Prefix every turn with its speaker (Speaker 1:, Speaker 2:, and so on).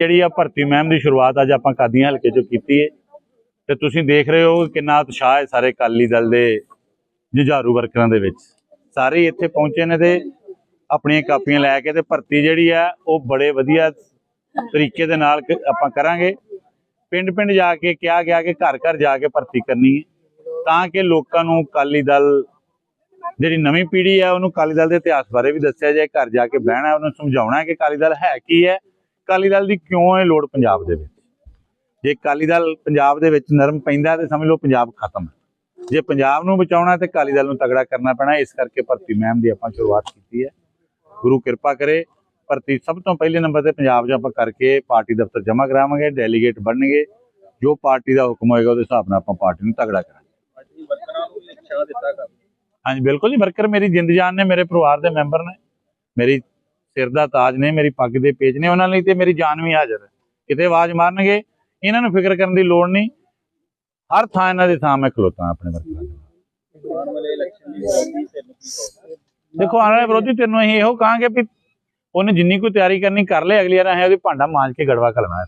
Speaker 1: ਜਿਹੜੀ ਆ ਭਰਤੀ ਮਹਿਮ ਦੀ ਸ਼ੁਰੂਆਤ ਅੱਜ ਆਪਾਂ ਕਾਦੀਆਂ ਹਲਕੇ ਚੋਂ ਕੀਤੀ ਹੈ ਤੇ ਤੁਸੀਂ ਦੇਖ ਰਹੇ ਹੋ ਕਿੰਨਾ ਉਤਸ਼ਾਹ ਹੈ ਸਾਰੇ ਅਕਾਲੀ ਦਲ ਦੇ ਜੁਝਾਰੂ ਵਰਕਰਾਂ ਦੇ ਵਿੱਚ। ਸਾਰੇ ਇੱਥੇ ਪਹੁੰਚੇ ਨੇ ਤੇ ਆਪਣੀਆਂ ਕਾਪੀਆਂ ਲੈ ਕੇ ਤੇ ਭਰਤੀ ਜਿਹੜੀ ਆ, ਉਹ ਬੜੇ ਵਧੀਆ ਤਰੀਕੇ ਦੇ ਨਾਲ ਆਪਾਂ ਕਰਾਂਗੇ। ਪਿੰਡ ਪਿੰਡ ਜਾ ਕੇ ਕਿਹਾ ਗਿਆ ਕਿ ਘਰ ਘਰ ਜਾ ਕੇ ਭਰਤੀ ਕਰਨੀ ਹੈ ਤਾਂ ਕਿ ਲੋਕਾਂ ਨੂੰ ਅਕਾਲੀ ਦਲ ਜਿਹੜੀ ਨਵੀਂ ਪੀੜ੍ਹੀ ਹੈ ਉਹਨੂੰ ਅਕਾਲੀ ਦਲ ਦੇ ਇਤਿਹਾਸ ਬਾਰੇ ਵੀ ਦੱਸਿਆ ਜਾਏ, ਘਰ ਜਾ ਕੇ ਬਹਿਣਾ, ਉਹਨੂੰ ਸਮਝਾਉਣਾ ਕਿ ਅਕਾਲੀ ਦਲ ਹੈ ਕੀ ਹੈ। ਅਕਾਲੀ ਦਲ ਦੀ ਕਿਉਂ ਹੈ ਲੋੜ ਪੰਜਾਬ ਦੇ ਵਿੱਚ? ਜੇ ਅਕਾਲੀ ਦਲ ਪੰਜਾਬ ਦੇ ਵਿੱਚ ਨਰਮ ਪੈਂਦਾ ਤੇ ਸਮਝ ਲਓ ਪੰਜਾਬ ਖਤਮ ਹੈ। ਜੇ ਪੰਜਾਬ ਨੂੰ ਬਚਾਉਣਾ ਤੇ ਅਕਾਲੀ ਦਲ ਨੂੰ ਤਗੜਾ ਕਰਨਾ ਪੈਣਾ ਇਸ ਕਰਕੇ ਭਰਤੀ ਮੁਹਿੰਮ ਦੀ ਆਪਾਂ ਸ਼ੁਰੂਆਤ ਕੀਤੀ ਹੈ। ਗੁਰੂ ਕਿਰਪਾ ਕਰੇ, ਭਰਤੀ ਸਭ ਤੋਂ ਪਹਿਲੇ ਨੰਬਰ ਤੇ ਪੰਜਾਬ 'ਚ ਆਪਾਂ ਕਰਕੇ ਪਾਰਟੀ ਦਫ਼ਤਰ ਜਮ੍ਹਾਂ ਕਰਾਵਾਂਗੇ, ਡੈਲੀਗੇਟ ਬਣਨਗੇ। ਜੋ ਪਾਰਟੀ ਦਾ ਹੁਕਮ ਹੋਏਗਾ, ਉਹਦੇ ਹਿਸਾਬ ਨਾਲ ਆਪਾਂ ਪਾਰਟੀ ਨੂੰ ਤਗੜਾ ਕਰਾਂਗੇ।
Speaker 2: ਪਾਰਟੀ ਵਰਕਰਾਂ ਨੂੰ ਵੀ ਦਿੱਤਾ ਕਰ
Speaker 1: ਹਾਂਜੀ, ਬਿਲਕੁਲ ਜੀ, ਵਰਕਰ ਮੇਰੀ ਜਿੰਦ ਜਾਨ ਨੇ, ਮੇਰੇ ਪਰਿਵਾਰ ਦੇ ਮੈਂਬਰ ਨੇ, ਮੇਰੀ ਸਿਰ ਦਾ ਤਾਜ ਨੇ, ਮੇਰੀ ਪੱਗ ਦੇ ਪੇਚ ਨੇ, ਉਹਨਾਂ ਲਈ ਤੇ ਮੇਰੀ ਜਾਨ ਵੀ ਹਾਜ਼ਰ ਹੈ। ਕਿਤੇ ਆਵਾਜ਼ ਮਾਰਨਗੇ, ਇਹਨਾਂ ਨੂੰ ਫਿਕਰ ਕਰਨ ਦੀ ਲੋੜ ਨਹੀਂ। ਹਰ ਥਾਂ ਇਹਨਾਂ ਦੀ ਥਾਂ, ਮੈਂ ਖਲੋਤਾ ਆਪਣੇ ਵਰਕਰਾਂ ਦੇਖੋ ਆਉਣ ਵਾਲੇ ਵਿਰੋਧੀ ਤੈਨੂੰ ਅਸੀਂ ਇਹੋ ਕਹਾਂਗੇ ਵੀ ਉਹਨੇ ਜਿੰਨੀ ਕੋਈ ਤਿਆਰੀ ਕਰਨੀ, ਕਰ ਲੈ ਅਗਲੀ ਵਾਰ ਅਸੀਂ ਉਹਦੀ ਭਾਂਡਾ ਮਾਂਜ ਕੇ ਗੜਵਾ ਕਰਨਾ ਹੈ